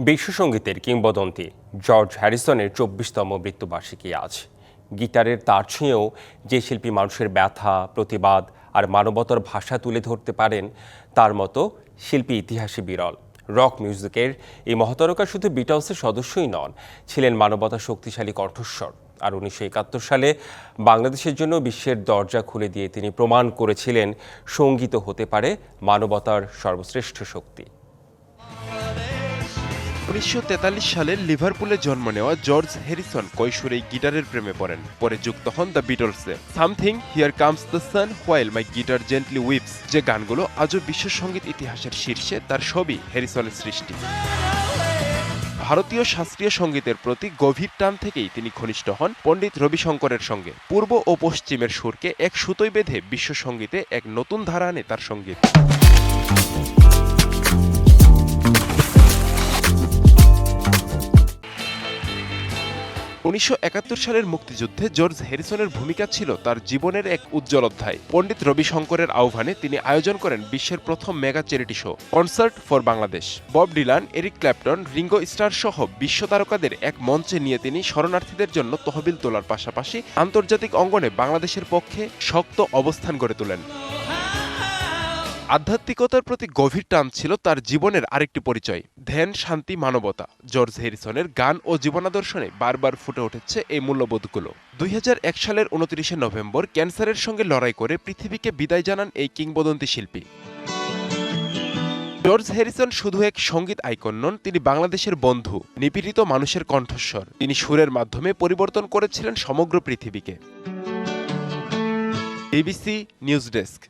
বিশ্বসঙ্গীতের কিংবদন্তি জর্জ হ্যারিসনের চব্বিশতম মৃত্যুবার্ষিকী আজ। গিটারের তার ছুঁয়েও যে শিল্পী মানুষের ব্যথা, প্রতিবাদ আর মানবতার ভাষা তুলে ধরতে পারেন, তার মতো শিল্পী ইতিহাসে বিরল। রক মিউজিকের এই মহাতারকা শুধু বিটলসের সদস্যই নন, ছিলেন মানবতা শক্তিশালী কণ্ঠস্বর। আর উনিশশো একাত্তর সালে বাংলাদেশের জন্য বিশ্বের দরজা খুলে দিয়ে তিনি প্রমাণ করেছিলেন, সংগীত হতে পারে মানবতার সর্বশ্রেষ্ঠ শক্তি। উনিশশো তেতাল্লিশ সালে লিভারপুলে জন্ম নেওয়া জর্জ হ্যারিসন কৈশোরেই গিটারের প্রেমে পড়েন। পরে যুক্ত হন the বিটলসে। Something, here comes the sun, while my guitar gently weeps, যে গানগুলো আজও বিশ্ব সংগীত ইতিহাসের শীর্ষে তার সবই হ্যারিসনের সৃষ্টি। ভারতীয় শাস্ত্রীয় সঙ্গীতের প্রতি গভীর টান থেকেই তিনি ঘনিষ্ঠ হন পণ্ডিত রবিশঙ্করের সঙ্গে। পূর্ব ও পশ্চিমের সুরকে এক সুতোয় বেঁধে বিশ্ব সঙ্গীতে এক নতুন ধারা আনে তার সংগীত। উনিশশো একাত্তর সালের মুক্তিযুদ্ধে জর্জ হ্যারিসনের ভূমিকা ছিল তার জীবনের এক উজ্জ্বল অধ্যায়। পণ্ডিত রবিশঙ্করের আহ্বানে তিনি আয়োজন করেন বিশ্বের প্রথম mega charity show, concert for Bangladesh. Bob Dylan, Eric Clapton Ringo Starr সহ বিশ্ব তারকাদের এক মঞ্চে নিয়ে তিনি শরণার্থীদের জন্য তহবিল তোলার পাশাপাশি আন্তর্জাতিক অঙ্গনে বাংলাদেশের পক্ষে শক্ত অবস্থান গড়ে তোলেন। আধ্যাত্মিকতার প্রতি গভীর টান ছিল তার জীবনের আরেকটি পরিচয়, ধ্যান, শান্তি, মানবতা। জর্জ হ্যারিসনের গান ও জীবনাদর্শনে বারবার ফুটে উঠেছে এই মূল্যবোধগুলো। দুই হাজার এক সালের উনত্রিশে নভেম্বর ক্যান্সারের সঙ্গে লড়াই করে পৃথিবীকে বিদায় জানান এই কিংবদন্তি শিল্পী। জর্জ হ্যারিসন শুধু এক সংগীত আইকন নন, তিনি বাংলাদেশের বন্ধু, নিপীড়িত মানুষের কণ্ঠস্বর। তিনি সুরের মাধ্যমে পরিবর্তন করেছিলেন সমগ্র পৃথিবীকে। ABC news desk.